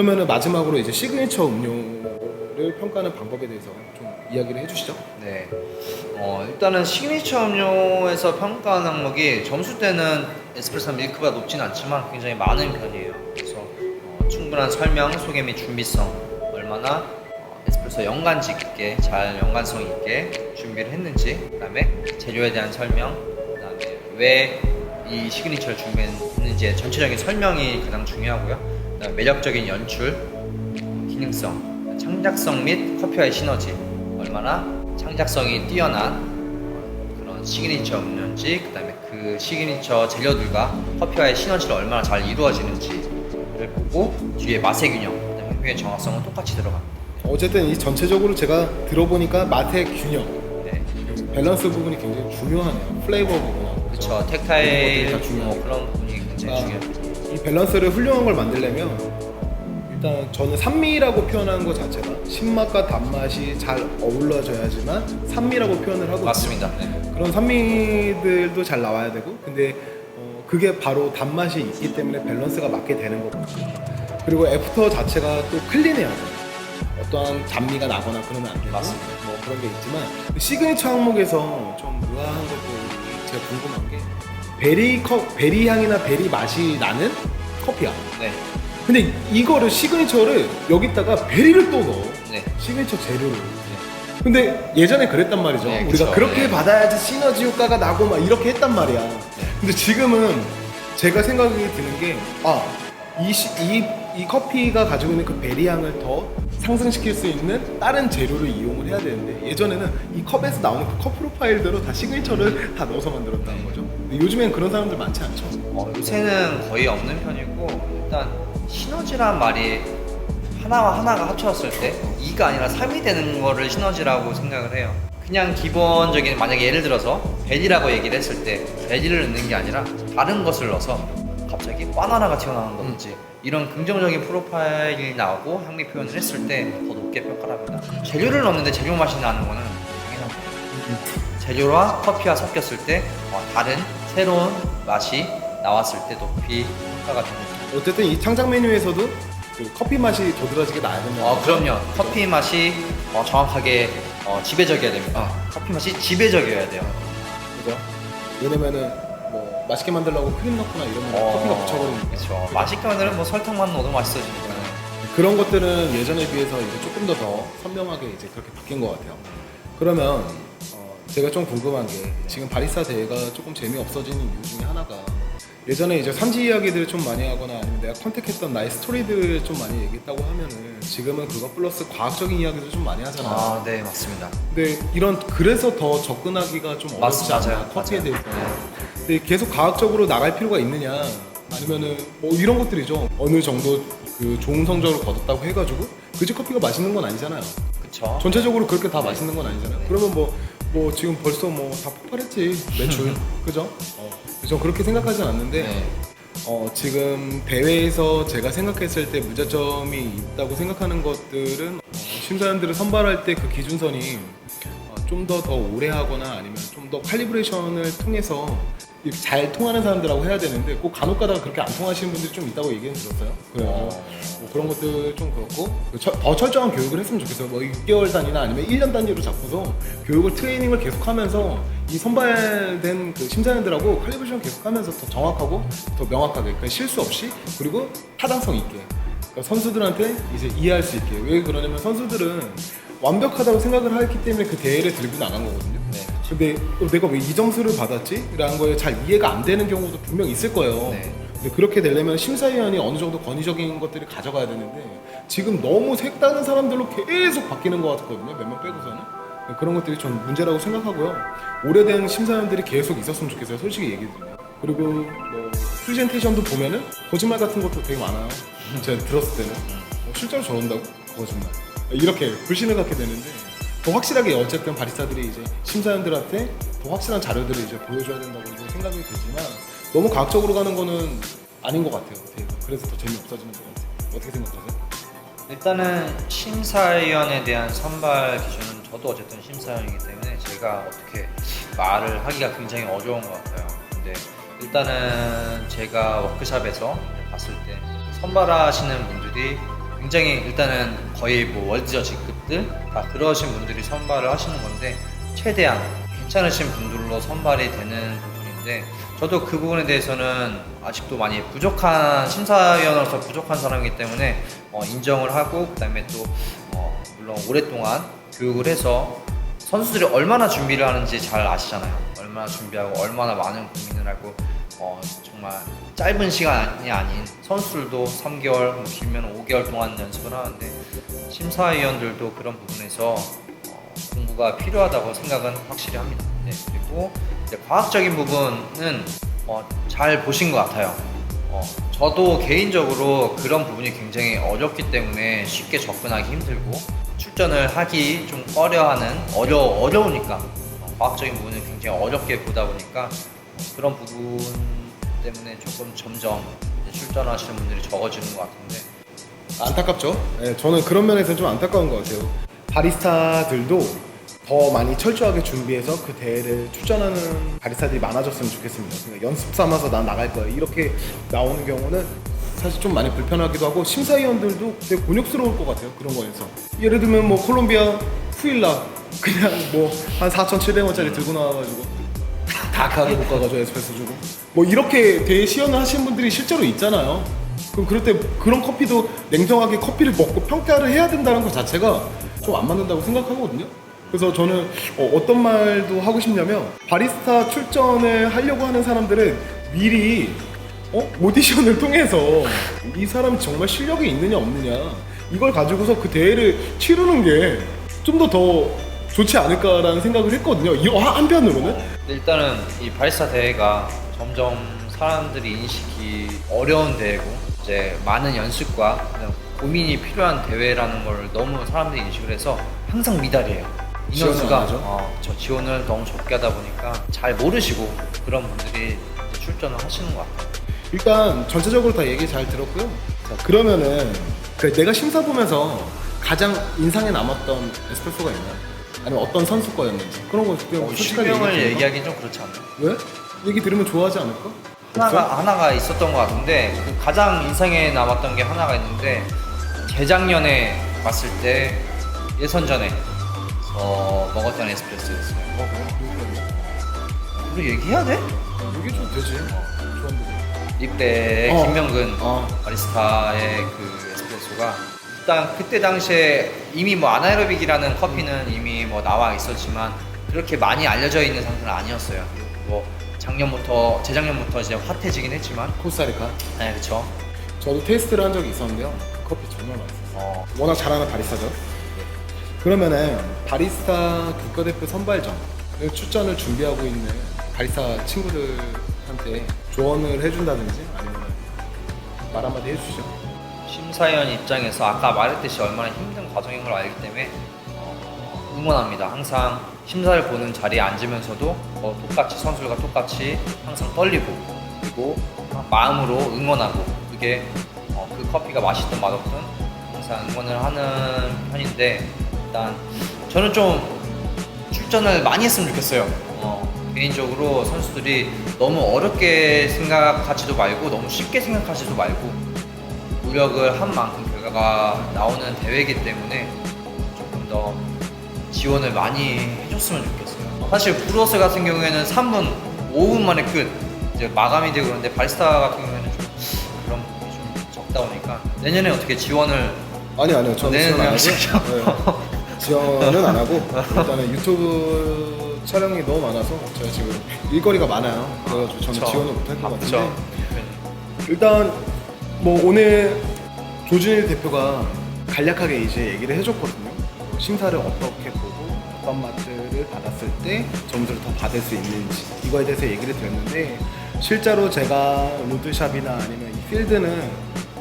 그러면은 마지막으로 이제 시그니처 음료를 평가하는 방법에 대해서 좀 이야기를 해주시죠. 네. 어, 일단은 시그니처 음료에서 평가하는 항목이 점수 때는 에스프레소 밀크보다 높진 않지만 굉장히 많은 편이에요. 그래서 어, 충분한 설명, 소개 및 준비성, 얼마나 어, 에스프레소 연관직 있게 잘 연관성 있게 준비를 했는지, 그 다음에 재료에 대한 설명, 그 다음에 왜 이 시그니처를 준비했는지의 전체적인 설명이 가장 중요하고요. 매력적인 연출, 기능성, 창작성 및 커피와의 시너지 얼마나 창작성이 뛰어난 어, 그런 시그니처 음료인지 그 다음에 그 시그니처 재료들과 커피와의 시너지를 얼마나 잘 이루어지는지를 보고 뒤에 맛의 균형, 그다음에 향표의 정확성은 똑같이 들어갑니다. 어쨌든 이 전체적으로 제가 들어보니까 맛의 균형, 네, 밸런스 부분이 굉장히 중요하네요. 플레이버 부분. 그렇죠. 텍타일. 뭐 그런 부분이 굉장히 아, 중요합니다. 이 밸런스를 훌륭한 걸 만들려면 일단 저는 산미라고 표현하는 것 자체가 신맛과 단맛이 잘 어울러져야지만 산미라고 표현을 하고 맞습니다. 네. 그런 산미들도 잘 나와야 되고 근데 어, 그게 바로 단맛이 있기 때문에 밸런스가 맞게 되는 거고 그리고 애프터 자체가 또 클린해야 돼요 어떠한 단미가 나거나 그러면 안 되고 맞습니다. 뭐 그런 게 있지만 시그니처 항목에서 좀 의아한 것도 제가 궁금한 게 베리 컵 베리 향이나 베리 맛이 나는 커피야 네. 근데 이거를 시그니처를 여기다가 베리를 또 넣어 네. 시그니처 재료를 근데 예전에 그랬단 말이죠. 네, 우리가 그쵸. 그렇게 네. 받아야지 시너지 효과가 나고 막 이렇게 했단 말이야. 근데 지금은 제가 생각이 드는 게 아, 이, 시- 이, 이 커피가 가지고 있는 그 베리 향을 더 상승시킬 수 있는 다른 재료를 이용을 해야 되는데 예전에는 이 컵에서 나오는 그 컵 프로파일대로 다 시그니처를 다 넣어서 만들었다는 거죠. 요즘엔 그런 사람들 많지 않죠. 어, 요새는 거의 없는 편이고 일단 시너지란 말이 하나와 하나가 합쳐졌을 때 2가 아니라 3이 되는 거를 시너지라고 생각을 해요. 그냥 기본적인 만약에 예를 들어서 베리라고 얘기를 했을 때 베리를 넣는 게 아니라 다른 것을 넣어서 갑자기 바나나가 튀어나온다든지 이런 긍정적인 프로파일이 나오고 향미 표현을 했을 때 더 높게 평가를 합니다. 재료를 넣는데 재료 맛이 나는 거는 당연합니다. 재료와 커피와 섞였을 때 어, 다른 새로운 맛이 나왔을 때 높이 평가가 됩니다. 어쨌든 이 창작 메뉴에서도 그 커피 맛이 도드라지게 나야 된다. 어, 그럼요. 커피 맛이 어, 정확하게 어, 지배적이어야 됩니다. 커피 맛이 지배적이어야 돼요. 그죠? 왜냐면은 뭐 맛있게 만들려고 크림 넣거나 이러면 커피가 묻혀버리니까 그렇죠. 맛있게 만들면 뭐 설탕만 넣어도 맛있어지니까. 그런 것들은 예전에 비해서 이제 조금 더 더 선명하게 이제 그렇게 바뀐 것 같아요. 그러면 어, 제가 좀 궁금한 게 지금 바리스타 대회가 조금 재미없어지는 이유 중에 하나가 예전에 이제 산지 이야기들을 좀 많이 하거나 아니면 내가 컨택했던 나의 스토리들을 좀 많이 얘기했다고 하면은 지금은 그거 플러스 과학적인 이야기도 좀 많이 하잖아. 아, 네, 맞습니다. 근데 이런 그래서 더 접근하기가 좀 어렵지 맞습니다. 않나 맞아요. 대해서. 네. 근데 계속 과학적으로 나갈 필요가 있느냐 아니면은 뭐 이런 것들이죠. 어느 정도 그 좋은 성적을 거뒀다고 해가지고 그지 커피가 맛있는 건 아니잖아요. 그쵸. 전체적으로 그렇게 다 맛있는 건 아니잖아요. 그러면 뭐, 뭐 지금 벌써 뭐 다 폭발했지 매출 그죠? 어, 전 그렇게 생각하진 않는데 네. 어, 지금 대회에서 제가 생각했을 때 문제점이 있다고 생각하는 것들은 어, 심사위원들을 선발할 때 그 기준선이 어, 좀더더 오래 하거나 아니면 좀 더 칼리브레이션을 통해서 잘 통하는 사람들하고 해야 되는데 꼭 간혹 가다가 그렇게 안 통하시는 분들이 좀 있다고 얘기는 들었어요. 그래서 어. 뭐 그런 것들 좀 그렇고 그 철- 더 철저한 교육을 했으면 좋겠어요. 뭐 6개월 단위나 아니면 1년 단위로 잡고서 교육을 트레이닝을 계속하면서 이 선발된 그 심사위원들하고 칼리브레이션 계속하면서 더 정확하고 더 명확하게 그러니까 실수 없이 그리고 타당성 있게 그러니까 선수들한테 이제 이해할 수 있게 왜 그러냐면 선수들은 완벽하다고 생각을 했기 때문에 그 대회를 들고 나간 거거든요. 네. 근데 어, 내가 왜 이 점수를 받았지? 라는 거에 잘 이해가 안 되는 경우도 분명 있을 거예요. 네. 근데 그렇게 되려면 심사위원이 어느 정도 권위적인 것들을 가져가야 되는데 지금 너무 색다른 사람들로 계속 바뀌는 것 같거든요. 몇 명 빼고서는. 그런 것들이 전 문제라고 생각하고요. 오래된 심사위원들이 계속 있었으면 좋겠어요. 솔직히 얘기드리면. 그리고 뭐 프레젠테이션도 보면은 거짓말 같은 것도 되게 많아요. 제가 들었을 때는 어, 실제로 저런다고 거짓말. 이렇게 불신을 갖게 되는데 더 확실하게 어쨌든 바리스타들이 이제 심사위원들한테 더 확실한 자료들을 이제 보여줘야 된다고 이제 생각이 들지만 너무 과학적으로 가는 거는 아닌 것 같아요. 그래서 더 재미없어지는 것 같아요. 어떻게 생각하세요? 일단은 심사위원에 대한 선발 기준은 저도 어쨌든 심사위원이기 때문에 제가 어떻게 말을 하기가 굉장히 어려운 것 같아요. 근데 일단은 제가 워크샵에서 봤을 때 선발하시는 분들이 굉장히 일단은 거의 뭐 월드저 직급 들 다 그러신 분들이 선발을 하시는 건데 최대한 괜찮으신 분들로 선발이 되는 부분인데 저도 그 부분에 대해서는 아직도 많이 부족한 심사위원으로서 부족한 사람이기 때문에 어, 인정을 하고 그다음에 또 어, 물론 오랫동안 교육을 해서 선수들이 얼마나 준비를 하는지 잘 아시잖아요. 얼마나 준비하고 얼마나 많은 고민을 하고 어, 정말 짧은 시간이 아닌 선수들도 3개월, 뭐 길면 5개월 동안 연습을 하는데 심사위원들도 그런 부분에서 어, 공부가 필요하다고 생각은 확실히 합니다. 네, 그리고 이제 과학적인 부분은 어, 잘 보신 것 같아요. 어, 저도 개인적으로 그런 부분이 굉장히 어렵기 때문에 쉽게 접근하기 힘들고 출전을 하기 좀 꺼려하는 어려 어려우니까 어, 과학적인 부분을 굉장히 어렵게 보다 보니까 어, 그런 부분 때문에 조금 점점 출전하시는 분들이 적어지는 것 같은데 안타깝죠. 네, 저는 그런 면에서 좀 안타까운 것 같아요. 바리스타들도 더 많이 철저하게 준비해서 그 대회를 출전하는 바리스타들이 많아졌으면 좋겠습니다. 그러니까 연습 삼아서 난 나갈 거야 이렇게 나오는 경우는 사실 좀 많이 불편하기도 하고 심사위원들도 되게 곤욕스러울 것 같아요. 그런 거에서 예를 들면 뭐 콜롬비아 후일라 그냥 뭐 한 4,700원짜리 들고 나와가지고 다 카드 못 가가지고 에스프레소 주고 뭐 이렇게 대회 시연을 하신 분들이 실제로 있잖아요. 그럼 그럴 때 그런 커피도 냉정하게 커피를 먹고 평가를 해야 된다는 것 자체가 좀 안 맞는다고 생각하거든요. 그래서 저는 어, 떤 말도 하고 싶냐면 바리스타 출전을 하려고 하는 사람들은 미리 어? 오디션을 통해서 이 사람 정말 실력이 있느냐 없느냐 이걸 가지고서 그 대회를 치르는 게 좀 더더 좋지 않을까라는 생각을 했거든요. 이 어, 한편으로는 일단은 이 바리스타 대회가 점점 사람들이 인식이 어려운 대회고 이제 많은 연습과 그냥 고민이 필요한 대회라는 걸 너무 사람들이 인식을 해서 항상 미달이에요. 지원을 인원수가 안 하죠? 어, 저 지원을 너무 적게 하다 보니까 잘 모르시고 그런 분들이 이제 출전을 하시는 것 같아요. 일단 전체적으로 다 얘기 잘 들었고요. 자, 그러면은 그 내가 심사 보면서 가장 인상에 남았던 에스프레소가 있나요? 아니면 어떤 선수 거였는지 그런 거 그냥 어, 솔직하게 실명을 얘기하기는 좀 그렇지 않나요? 왜? 얘기 들으면 좋아하지 않을까? 하나가 하나가 있었던 것 같은데 그 가장 인상에 남았던 게 하나가 있는데 재작년에 봤을 때 예선전에 어, 먹었던 에스프레소였어요. 어, 그래? 우리 얘기해야 돼? 여기 좀 되지. 좋았는데. 립대 어. 김명근 어. 바리스타의 그 에스프레소가 일단 그때 당시에 이미 뭐 아나에로빅이라는 커피는 이미 뭐 나와 있었지만 그렇게 많이 알려져 있는 상태는 아니었어요. 뭐 작년부터 재작년부터 이제 핫해지긴 했지만 코스타리카. 네 그렇죠. 저도 테스트를 한 적이 있었는데요. 그 커피 정말 맛있었어요. 어, 워낙 잘하는 바리스타죠. 그러면은 바리스타 국가대표 선발전을 출전을 준비하고 있는 바리스타 친구들한테 조언을 해준다든지 아니면 말 한마디 해주시죠. 심사위원 입장에서 아까 말했듯이 얼마나 힘든 과정인 걸 알기 때문에 어, 응원합니다. 항상 심사를 보는 자리에 앉으면서도 어, 똑같이 선수들과 똑같이 항상 떨리고 그리고 마음으로 응원하고 그게 어, 그 커피가 맛있든 맛없든 항상 응원을 하는 편인데 일단 저는 좀 출전을 많이 했으면 좋겠어요. 어, 개인적으로 선수들이 너무 어렵게 생각하지도 말고 너무 쉽게 생각하지도 말고 노력을 한 만큼 결과가 나오는 대회이기 때문에 조금 더 지원을 많이 해줬으면 좋겠어요. 사실 브루어스 같은 경우에는 3분, 5분 만에 끝 이제 마감이 되고 그런데 바리스타 같은 경우에는 좀 그런 부분이 좀 적다 보니까 내년에 어떻게 지원을 아니 아니요 저는 네, 지원 안 네, 하고 네. 지원은 안 하고 일단은 유튜브 촬영이 너무 많아서 제가 지금 일거리가 많아요. 그래가지고 저는. 지원을 못할 것 아, 같은데. 일단 뭐 오늘 조준일 대표가 간략하게 이제 얘기를 해줬거든요. 심사를 어떻게 보고 어떤 맛들을 받았을 때 점수를 더 받을 수 있는지 이거에 대해서 얘기를 드렸는데 실제로 제가 로드샵이나 아니면 이 필드는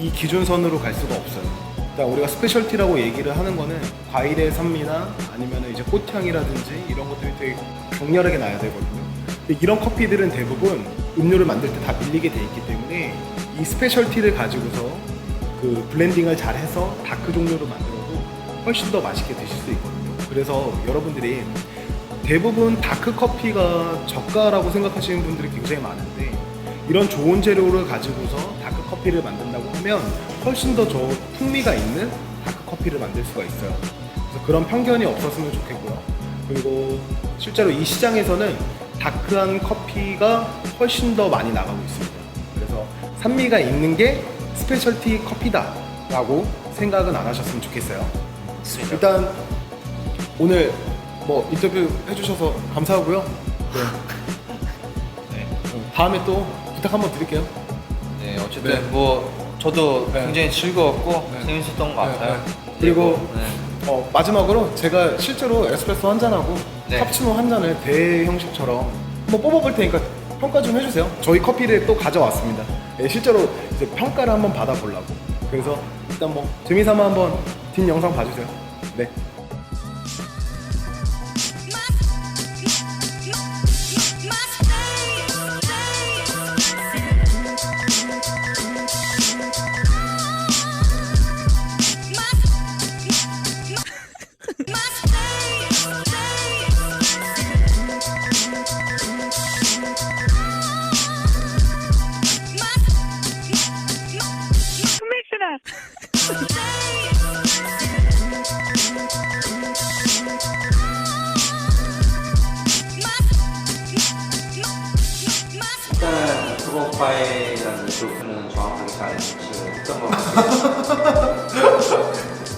이 기준선으로 갈 수가 없어요. 일단 우리가 스페셜티라고 얘기를 하는 거는 과일의 산미나 아니면 이제 꽃향이라든지 이런 것들이 되게 강렬하게 나야 되거든요. 이런 커피들은 대부분 음료를 만들 때 다 밀리게 돼 있기 때문에 이 스페셜티를 가지고서 그 블렌딩을 잘 해서 다크 종류로 만들어도 훨씬 더 맛있게 드실 수 있거든요. 그래서 여러분들이 대부분 다크 커피가 저가라고 생각하시는 분들이 굉장히 많은데 이런 좋은 재료를 가지고서 다크 커피를 만든다고 하면 훨씬 더 저 풍미가 있는 다크 커피를 만들 수가 있어요. 그래서 그런 편견이 없었으면 좋겠고요. 그리고 실제로 이 시장에서는 다크한 커피가 훨씬 더 많이 나가고 있습니다. 그래서 산미가 있는 게 스페셜티 커피다라고 생각은 안 하셨으면 좋겠어요. 맞습니다. 일단 오늘 뭐 인터뷰 해주셔서 감사하고요. 네. 네. 다음에 또 부탁 한번 드릴게요. 네, 어쨌든 네. 뭐 저도 네. 굉장히 즐거웠고 네. 재밌었던 것 네, 같아요. 네. 그리고 네. 어, 마지막으로 제가 실제로 에스프레소 한 잔하고 네. 카푸치노 한 잔을 대 형식처럼 한번 뽑아볼 테니까 평가 좀 해주세요. 저희 커피를 또 가져왔습니다. 예, 실제로 이제 평가를 한번 받아보려고. 그래서 일단 뭐 재미삼아 한번 뒷 영상 봐주세요. 네. 일단은 프로파일이라는 조건은 정확하게 잘 했던 것 같아요.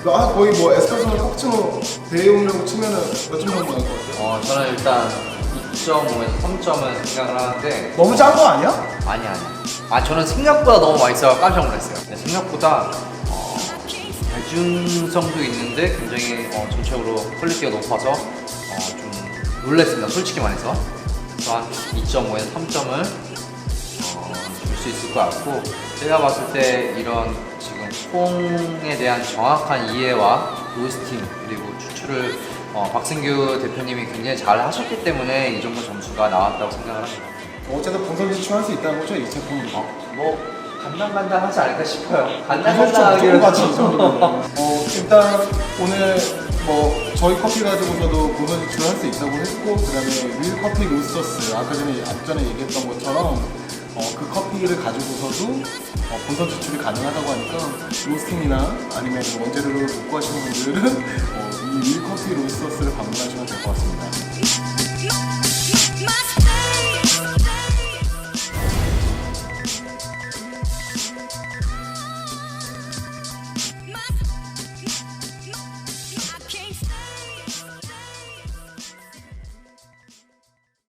아 거의 뭐 에스프레소나 카푸치노 대용량 치면은 몇점 정도 나올 것 같아요? 어, 저는 일단 2.5에서 3점은 생각을 하는데 너무 짠 거 아니야? 아니 아니. 아 저는 생각보다 너무 맛있어 깜짝 놀랐어요. 네, 생각보다 어, 대중성도 있는데 굉장히 어, 전체적으로 퀄리티가 높아서 어, 좀 놀랐습니다. 솔직히 말해서. 그래서 한 2.5에서 3점을 줄 수 있을 것 같고 제가 봤을 때 이런 지금 콩에 대한 정확한 이해와 로스팅 그리고 추출을 어, 박승규 대표님이 굉장히 잘 하셨기 때문에 이 정도 점수가 나왔다고 생각을 합니다. 어쨌든 본선 진출할 수 있다는 거죠 이 제품이. 어, 뭐 간단간단하지 않을까 싶어요. 무조건 간단간단하기로 같이 이 정도면. 어, 일단 오늘 뭐 저희 커피 가지고서도 본선 진출할 수 있다고 했고 그다음에 윌 커피 로스터스 아까 전에 앞전에 얘기했던 것처럼 어, 그 커피를 가지고서도 어, 본선 진출이 가능하다고 하니까 로스팅이나 아니면 뭐 원재료를 못 구하시는 분들은 어, 이윌 커피 로스터스를 방문하시면 될 것 같습니다.